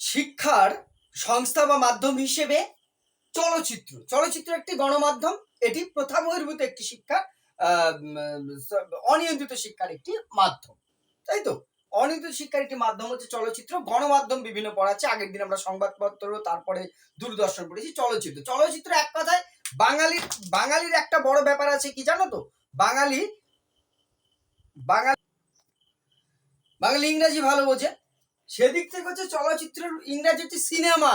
শিক্ষার সংস্থা বা মাধ্যম হিসেবে চলচ্চিত্র। চলচ্চিত্র একটি গণমাধ্যম, এটি প্রথা বহির্ভূত একটি শিক্ষার অনিয়ন্ত্রিত শিক্ষার একটি মাধ্যম। তাই তো? অনিয়ন্ত্রিত শিক্ষার একটি মাধ্যম হচ্ছে চলচ্চিত্র। গণমাধ্যম বিভিন্ন পড়াচ্ছে। আগের দিন আমরা সংবাদপত্র, তারপরে দূরদর্শন পড়েছি, চলচ্চিত্র। চলচ্চিত্র এক কথায় বাঙালির বাঙালির একটা বড় ব্যাপার আছে কি জানো তো? বাঙালি বাঙালি বাঙালি ইংরাজি ভালো বোঝে। সেদিক থেকে হচ্ছে চলচ্চিত্রের ইংরাজি হচ্ছে সিনেমা।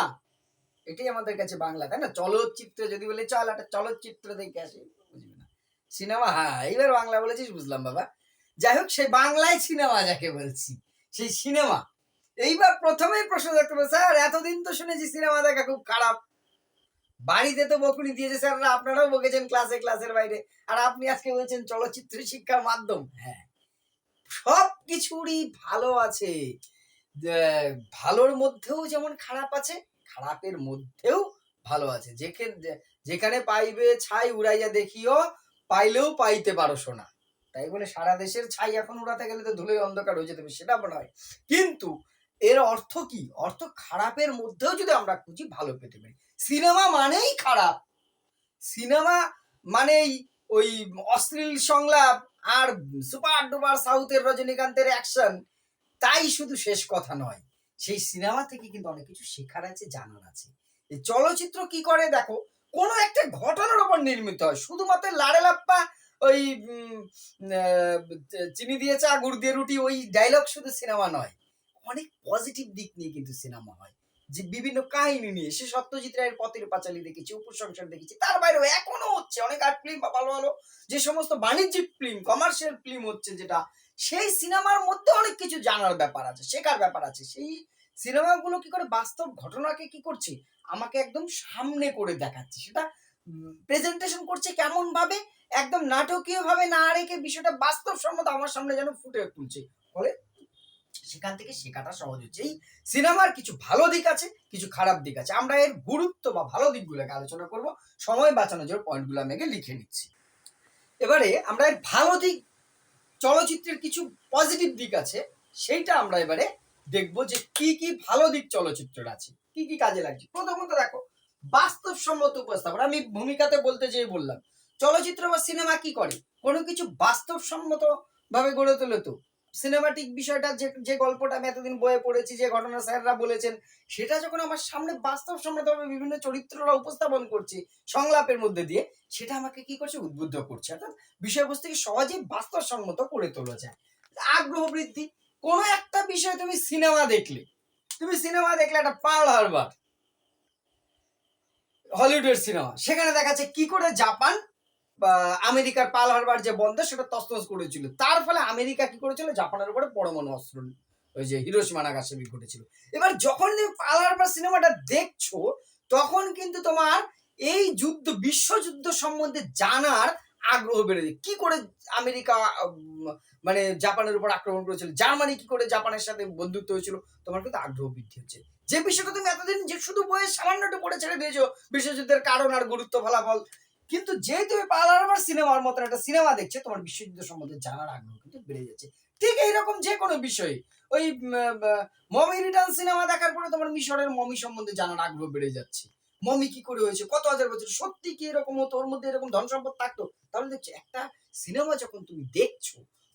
এটাই আমাদের কাছে বাংলা, তাই না? চলচ্চিত্র যদি বলে চল একটা চলচ্চিত্র দেখে আসি, বুঝবি না? সিনেমা হ্যাঁ এইবার বাংলা বলেছিস, বুঝলাম বাবা। যাই হোক, সেই বাংলায় সিনেমা যাকে বলছি, সেই সিনেমা। এইবার প্রথমেই প্রশ্ন দেখতে পাবো স্যার, এতদিন তো শুনেছি সিনেমা দেখা খুব খারাপ। বাড়িতে তো বকুনি দিয়েছে স্যাররা আপনারাও বকেছেন ক্লাসে, ক্লাসের বাইরে। আর আপনি আজকে বলছেন চলচ্চিত্র শিক্ষার মাধ্যম হ্যাঁ। সব কিছুরই ভালো আছে। ভালোর মধ্যেও যেমন খারাপ আছে, খারাপের মধ্যেও ভালো আছে। যেখানে যেখানে পাইবে ছাই উড়াইয়া দেখিও, পাইলেও পাইতে পারো সোনা। তাই বলে সারা দেশের ছাই এখন উড়াতে গেলে তো ধুলোয় অন্ধকার হয়ে যেতে হবে, সেটা নয়। কিন্তু এর অর্থ কি? অর্থ খারাপের মধ্যেও যদি আমরা খুঁজি, ভালো পেতে পারি। সিনেমা মানেই খারাপ। সিনেমা মানেই ওই অশ্লীল সংলাপ আর সুপার ডুপার সাউথের রজনীকান্তের অ্যাকশন। তাই শুধু শেষ কথা নয়, সেই সিনেমা থেকে কিন্তু অনেক কিছু শেখার আছে, জানার আছে। এই চলচ্চিত্র কি করে দেখো, কোনো একটা ঘটনার উপর নির্মিত হয়। শুধুমাত্র লাড়ে লাপ্পা ওই চিনি দিয়ে চা গুড় দিয়ে রুটি, ওই ডায়লগ শুধু সিনেমা নয়। অনেক পজিটিভ দিক নিয়ে কিন্তু সিনেমা হয়। যে বিভিন্ন কাহিনী নিয়ে, সে সত্যজিৎ রায়ের পথের পাঁচালী দেখেছি, উপসংসার দেখেছি, তার বাইরেও এখনও হচ্ছে অনেক আর্ট ফিল্ম বা ভালো ভালো যে সমস্ত বাণিজ্যিক ফিল্ম কমার্শিয়াল ফিল্ম হচ্ছে যেটা সেই সিনেমার মধ্যে অনেক কিছু জানার ব্যাপার আছে, শেখার ব্যাপার আছে। সেই সিনেমাগুলো কি করে বাস্তব ঘটনাকে কি করছে, আমাকে একদম সামনে করে দেখাচ্ছে। সেটা প্রেজেন্টেশন করছে কেমন ভাবে একদম নাটকীয় ভাবে না রেখে বিষয়টা বাস্তবসম্মত আমার সামনে যেন ফুটে তুলছে। ফলে সেখান থেকে শেখাটা সহজ হচ্ছে। এই সিনেমার কিছু ভালো দিক আছে, কিছু খারাপ দিক আছে। আমরা এর গুরুত্ব বা ভালো দিকগুলোকে আলোচনা করব। সময় বাঁচানোর জন্য পয়েন্টগুলো আমি লিখে নিচ্ছি। এবারে আমরা এর ভালো দিক চলচ্চিত্রের কিছু পজিটিভ দিক আছে, সেইটা আমরা এবারে দেখব যে কি কি ভালো দিক চলচ্চিত্রের আছে, কি কি কাজে লাগছে। প্রথমত দেখো, বাস্তবসম্মত উপস্থাপন। আমি ভূমিকাতে বলতে যেয়ে বললাম, চলচ্চিত্র বা সিনেমা কি করে? কোনো কিছু বাস্তবসম্মত ভাবে গড়ে তোলে তো। সিনেমাটিক বিষয়টা যে যে গল্পটা আমি এতদিন বয়ে পড়েছি, যে ঘটনা স্যাররা বলেছেন, সেটা যখন আমার সামনে বাস্তবসম্মতভাবে বিভিন্ন চরিত্ররা উপস্থাপন করছে, সংলাপের মধ্যে দিয়ে, সেটা আমাকে কি করছে? উদ্বুদ্ধ করছে। অর্থাৎ বিষয়বস্তুকে সহজেই বাস্তবসম্মত করে তোলা যায়। আগ্রহ বৃদ্ধি। কোনো একটা বিষয় তুমি সিনেমা দেখলে, তুমি সিনেমা দেখলে একটা পার্ল হারবার, হলিউডের সিনেমা, সেখানে দেখাচ্ছে কি করে জাপান আমেরিকার পার্ল হারবার যে বন্দর সেটা তসতস করেছিল। তার ফলে আমেরিকা কি করেছিল? জাপানের উপরে পরমাণু অস্ত্র, ওই যে হিরোশিমা, নাগাসাকি ঘটেছিল। এবার যখন তুমি পার্ল হারবার সিনেমাটা দেখছ, তখন কিন্তু তোমার এই যুদ্ধ বিশ্বযুদ্ধ সম্বন্ধে জানার আগ্রহ বেড়ে যায়। কি করে আমেরিকা মানে জাপানের উপর আক্রমণ করেছিল? জার্মানি কি করে জাপানের সাথে বন্ধুত্ব হয়েছিল? তোমার কিন্তু আগ্রহ বৃদ্ধি হচ্ছে। যে বিষয়টা তুমি এতদিন যে শুধু বইয়ে সামান্য একটু পড়ে ছেড়ে দিয়েছ বিশ্বযুদ্ধের কারণ আর গুরুত্ব ফলাফল কিন্তু যে তুমি পালারবার সিনেমার মতন একটা সিনেমা দেখছ, তোমার বিশ্বযুদ্ধ সম্বন্ধে জানার আগ্রহ কিন্তু বেড়ে যাচ্ছে। ঠিক এইরকম যে কোনো বিষয়ে, ওই মমি রিটার্ন সিনেমা দেখার পরে তোমার মিশরের মমি সম্বন্ধে জানার আগ্রহ বেড়ে যাচ্ছে। মমি কি করে হয়েছে, কত হাজার বছর, সত্যি কি এরকম হতো, ওর মধ্যে এরকম ধন সম্পদ থাকতো? তাহলে দেখছ, একটা সিনেমা যখন তুমি দেখছ,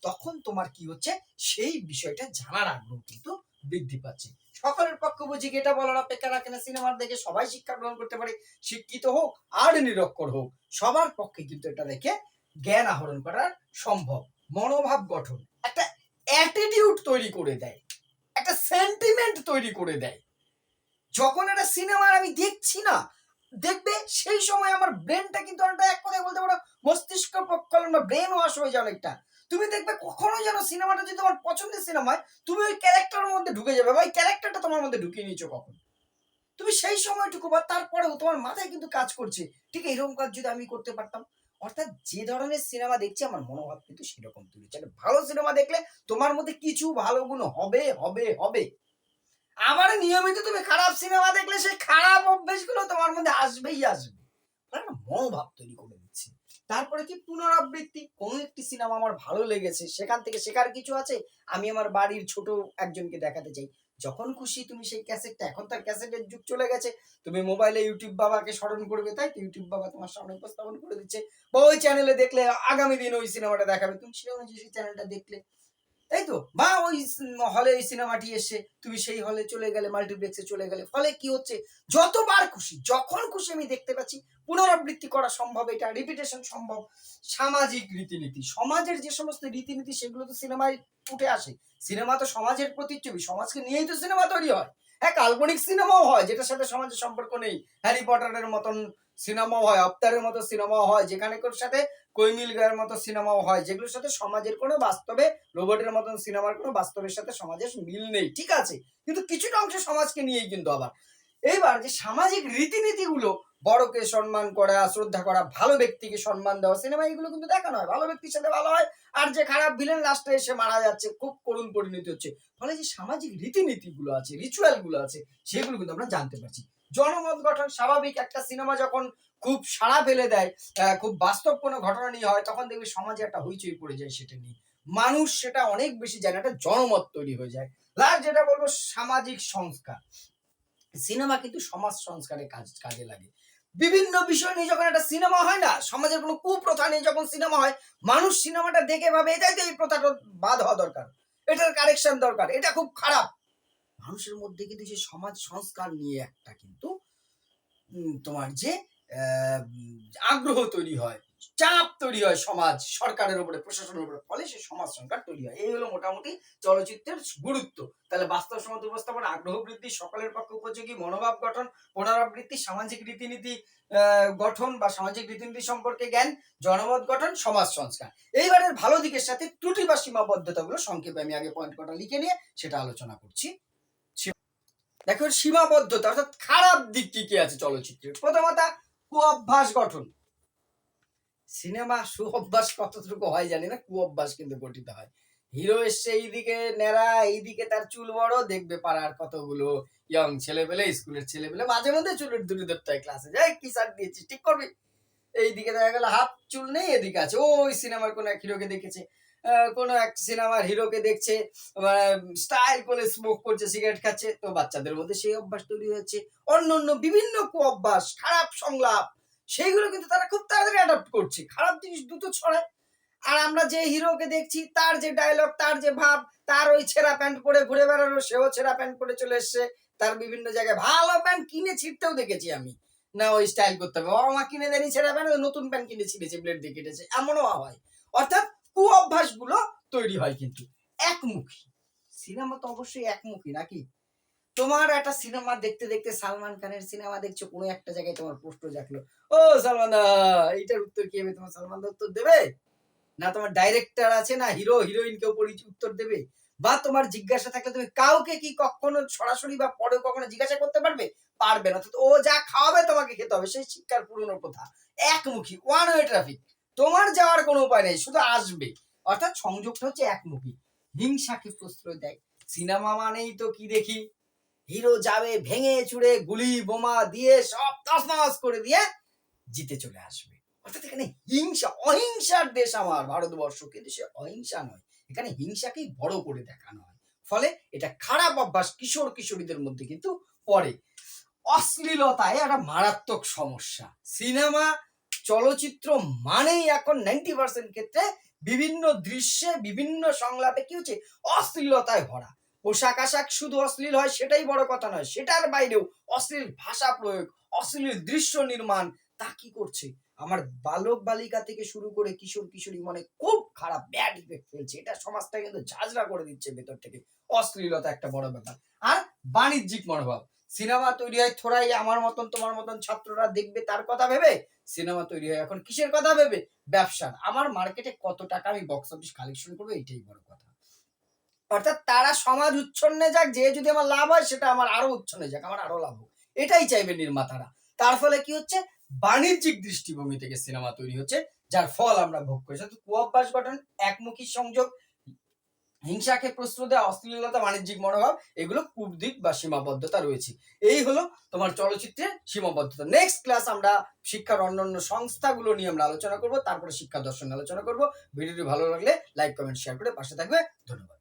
তখন তোমার কি হচ্ছে, সেই বিষয়টা জানার আগ্রহ কিন্তু বৃদ্ধি পাচ্ছে। সকলের পক্ষে বুঝি এটা বলার অপেক্ষা রাখে না? সিনেমার দেখে সবাই শিক্ষা গ্রহণ করতে পারে। শিক্ষিত হোক আর নিরক্ষর হোক, সবার পক্ষে কিন্তু এটা দেখে জ্ঞান আহরণ করা সম্ভব। মনোভাব গঠন। একটা অ্যাটিটিউড তৈরি করে দেয়। একটা সেন্টিমেন্ট তৈরি করে দেয়। যখন একটা সিনেমা আমি দেখছি না, দেখবে সেই সময় আমার ব্রেনটা কিন্তু অনেকটা এক কথায় বলতে পারো, মস্তিষ্ক প্রক্ষালন বা ব্রেন ওয়াশ হয়ে যায় অনেকটা। তুমি দেখবে কখনো যেন সিনেমাটা যদি তোমার পছন্দের সিনেমা হয়, তুমি ওই ক্যারেক্টারের মধ্যে ঢুকে যাবে বা ওই ক্যারেক্টারটা তোমার মধ্যে ঢুকিয়ে নিয়েছো কখন। তুমি সেই সময়টুকু বা তারপরেও তোমার মাথায় কিন্তু কাজ করছে, ঠিক এরকম কাজ যদি আমি করতে পারতাম। অর্থাৎ যে ধরনের সিনেমা দেখছি, আমার মনোভাব কিন্তু সেরকম হচ্ছে। একটা ভালো সিনেমা দেখলে তোমার মধ্যে কিছু ভালো গুণ হবে হবে হবে। আবার নিয়মিত তুমি খারাপ সিনেমা দেখলে সেই খারাপ অভ্যেসগুলো তোমার মধ্যে আসবেই আসবে। একটা মনোভাব তৈরি করে তারপরে কি পুনরাবৃত্তি? কোনো একটি সিনেমা আমার ভালো লেগেছে, সেখান থেকে শেখার কিছু আছে? আমি আমার বাড়ির ছোট একজনকে দেখাতে চাই। যখন খুশি তুমি সেই ক্যাসেটটা এখন তার ক্যাসেটের যুগ চলে গেছে। তুমি মোবাইলে ইউটিউব বাবাকে স্মরণ করবে, তাই তো? ইউটিউব বাবা তোমার সামনে উপস্থাপন করে দিচ্ছে। বা ওই চ্যানেলে দেখলে আগামী দিন ওই সিনেমাটা দেখাবে। তুমি সে অনুযায়ী সেই চ্যানেলটা দেখলে। তাই তো? বা ওই হলে ওই সিনেমাটি এসে তুমি সেই হলে চলে গেলে মাল্টিপ্লেক্সে চলে গেলে, ফলে কি হচ্ছে? যতবার খুশি, যখন খুশি আমি দেখতে পাচ্ছি, পুনরাবৃত্তি করা সম্ভব, এটা রিপিটেশন সম্ভব, সামাজিক রীতিনীতি। সমাজের যে সমস্ত রীতিনীতি, সেগুলো তো সিনেমায় উঠে আসে। সিনেমা তো সমাজের প্রতিচ্ছবি, সমাজকে নিয়েই তো সিনেমা তৈরি হয়। হ্যাঁ কাল্পনিক সিনেমাও হয়, যেটার সাথে সমাজের সম্পর্ক নেই। হ্যারি পটারের মতন সিনেমাও হয় আফতারের মতো সিনেমাও হয়, যেখানে কোর সাথে কৈমিল গায়ের মতো সিনেমাও হয়, যেগুলোর সাথে সমাজের কোনো বাস্তবে, রোবটের মতন সিনেমার কোনো বাস্তবের সাথে সমাজের মিল নেই, ঠিক আছে? কিন্তু কিছুটা অংশ সমাজকে নিয়েই কিন্তু আবার। এইবার যে সামাজিক রীতিনীতিগুলো, বড়কে সম্মান করা, শ্রদ্ধা করা, ভালো ব্যক্তিকে সম্মান দেওয়া, সিনেমা এগুলো কিন্তু দেখানো হয় ভালো ব্যক্তির সাথে ভালো হয়, আর যে খারাপ ভিলেন লাস্টে এসে মারা যাচ্ছে, খুব করুণ পরিণতি হচ্ছে। ফলে যে সামাজিক রীতিনীতিগুলো আছে রিচুয়ালগুলো আছে, সেগুলো কিন্তু আমরা জানতে পারছি। জনমত গঠন স্বাভাবিক। একটা সিনেমা যখন খুব সাড়া ফেলে দেয় খুব বাস্তব কোনো ঘটনা নিয়ে হয়, তখন দেখবি সমাজে একটা হইচই পড়ে যায় সেটা নিয়ে। মানুষ সেটা অনেক বেশি জানে, একটা জনমত তৈরি হয়ে যায়। লাস্ট যেটা বলব, সামাজিক সংস্কার। সিনেমা কিন্তু সমাজ সংস্কারে কাজ, কাজে লাগে। বিভিন্ন বিষয় নিয়ে যখন একটা সিনেমা হয় না, সমাজের কোনো কুপ্রথা নিয়ে যখন সিনেমা হয়, মানুষ সিনেমাটা দেখে ভাবে, এটাই তো এই প্রথাটা বাদ হওয়া দরকার। এটার কারেকশন দরকার। এটা খুব খারাপ। মানুষের মধ্যে কিন্তু সে সমাজ সংস্কার নিয়ে একটা কিন্তু তোমার যে আগ্রহ তৈরি হয়, চাপ তৈরি হয় সমাজ, সরকারের উপরে, প্রশাসনের উপরে, ফলে সে সমাজ সংস্কার তৈরি হয়। এই হলো মোটামুটি চলচ্চিত্রের গুরুত্ব। তাহলে বাস্তব সমাজ উপস্থাপন, আগ্রহ বৃদ্ধি, সকলের পক্ষে উপযোগী, মনোভাব গঠন, পুনরাবৃত্তি, সামাজিক রীতিনীতি গঠন বা সামাজিক রীতিনীতি সম্পর্কে জ্ঞান, জনমত গঠন, সমাজ সংস্কার। এইবারের ভালো দিকের সাথে ত্রুটি বা সীমাবদ্ধতাগুলো সংক্ষেপে আমি আগে পয়েন্ট কটা লিখে নিয়ে সেটা আলোচনা করছি। দেখো সীমাবদ্ধতা, অর্থাৎ খারাপ দিক কি কি আছে চলচ্চিত্রের? প্রথমত, কুঅভ্যাস গঠন। সিনেমা সুঅভ্যাস কতটুকু হয় জানি না, কুঅভ্যাস কিন্তু গঠিত হয়। হিরো এসছে এইদিকে নেড়া এইদিকে তার চুল বড়, দেখবে পাড়ার কতগুলো ইয়ং ছেলেপেলে, স্কুলের ছেলেপেলে, মাঝে মধ্যে চুলের দুটি ধরতে হয় ক্লাসে যাই কি সার দিয়েছিস, ঠিক করবি? এইদিকে দেখা গেল হাফ চুল নেই, এদিকে আছে, ওই সিনেমার কোন এক হিরোকে দেখেছে। কোনো এক সিনেমার হিরোকে দেখছে স্টাইল করে স্মোক করছে সিগারেট খাচ্ছে, তো বাচ্চাদের মধ্যে সেই অভ্যাস তৈরি হয়েছে। অন্য অন্য বিভিন্ন কুঅভ্যাস, খারাপ সংলাপ, সেইগুলো কিন্তু তারা খুব তাড়াতাড়ি অ্যাডাপ্ট করছে। খারাপ জিনিস দ্রুত ছড়ায়। আর আমরা যে হিরোকে দেখছি, তার যে ডায়লগ তার যে ভাব, তার ওই ছেঁড়া প্যান্ট পরে ঘুরে বেড়ানো, সেও ছেঁড়া প্যান্ট পরে চলে এসছে। তার বিভিন্ন জায়গায় ভালো প্যান্ট কিনে ছিটতেও দেখেছি আমি। না, ওই স্টাইল করতে হবে। ও, আমার কিনে দেয়নি ছেঁড়া প্যান্ট নতুন প্যান্ট কিনে ছিঁড়েছে ব্লেড দিয়ে কেটেছে। এমনও হয়। অর্থাৎ কু অভ্যাসগুলো তৈরি হয় কিন্তু। একমুখী। সিনেমা তো অবশ্যই একমুখী নাকি? তোমার একটা সিনেমা দেখতে দেখতে সালমান খানের সিনেমা দেখছ, কোনো একটা জায়গায় তোমার প্রশ্ন জাগলো। ও সালমান দা, এইটার উত্তর কি হবে তোমার সালমান দা উত্তর দেবে? না তোমার ডাইরেক্টর আছে না হিরো হিরোইন কেউ পরিচয় উত্তর দেবে? বা তোমার জিজ্ঞাসা থাকলে তুমি কাউকে কি কখনো সরাসরি বা পরে কখনো জিজ্ঞাসা করতে পারবে? পারবে না। অর্থাৎ ও যা খাওয়াবে তোমাকে খেতে হবে, সেই শিক্ষার পুরনো কথা একমুখী ওয়ান ওয়ে ট্রাফিক তোমার যাওয়ার কোনো উপায় নেই, শুধু আসবে। অর্থাৎ সংযোগটা হচ্ছে একমুখী হিংসাকে প্রশ্রয় দেয়। সিনেমা মানেই তো কি দেখি? হিরো যাবে ভেঙে চুড়ে গুলি, বোমা দিয়ে সব তসনস করে দিয়ে জিতে চলে আসবে। অর্থাৎ এখানে হিংসা, অহিংসার দেশ আমার। ভারতবর্ষ কিন্তু সে অহিংসা নয়, এখানে হিংসাকেই বড় করে দেখানো হয়। ফলে এটা খারাপ অভ্যাস কিশোর কিশোরীদের মধ্যে কিন্তু পড়ে। অশ্লীলতায় একটা মারাত্মক সমস্যা। সিনেমা চলচ্চিত্র মানেই এখন নাইনটি পার্সেন্ট ক্ষেত্রে বিভিন্ন দৃশ্যে, বিভিন্ন সংলাপে কি হচ্ছে? অশ্লীলতায় ভরা। পোশাক আশাক শুধু অশ্লীল হয় সেটাই বড় কথা নয়, সেটার বাইরেও অশ্লীল ভাষা প্রয়োগ, অশ্লীল দৃশ্য নির্মাণ, তা কি করছে? আমার বালক বালিকা থেকে শুরু করে কিশোর কিশোরী মনে খুব খারাপ ব্যাড ইফেক্ট ফেলছে। এটা সমাজটা কিন্তু ঝাঁঝরা করে দিচ্ছে ভেতর থেকে। অশ্লীলতা একটা বড় ব্যাপার। আর বাণিজ্যিক মনোভাব। সিনেমা তৈরি হয়, থোড়াই আমার মতন, তোমার মতন ছাত্ররা দেখবে তার কথা ভেবে সিনেমা তৈরি হয়। এখন কিসের কথা ভেবে? ব্যবসার আমার মার্কেটে কত টাকা আমি বক্স অফিস কালেকশন করব এটাই বড় কথা। অর্থাৎ তারা সমাজ উচ্ছন্নে যাক, যে যদি আমার লাভ হয় সেটা আমার আরও উচ্ছন্নে যাক, আমার আরও লাভ হোক। এটাই চাইবে নির্মাতারা। তার ফলে কি হচ্ছে? বাণিজ্যিক দৃষ্টিভঙ্গি থেকে সিনেমা তৈরি হচ্ছে, যার ফল আমরা ভোগ করি। অর্থাৎ কুঅভ্যাস গঠন, একমুখী সংযোগ হিংসাকে প্রশ্রয় দেওয়া অশ্লীলতা, বাণিজ্যিক মনোভাব, এগুলো কুদিক বা সীমাবদ্ধতা রয়েছে। এই হলো তোমার চলচ্চিত্রের সীমাবদ্ধতা। নেক্সট ক্লাস আমরা শিক্ষার অন্যান্য সংস্থাগুলো নিয়ে আমরা আলোচনা করব, তারপরে শিক্ষা দর্শন আলোচনা করব। ভিডিওটি ভালো লাগলে লাইক কমেন্ট শেয়ার করে পাশে থাকবে। ধন্যবাদ।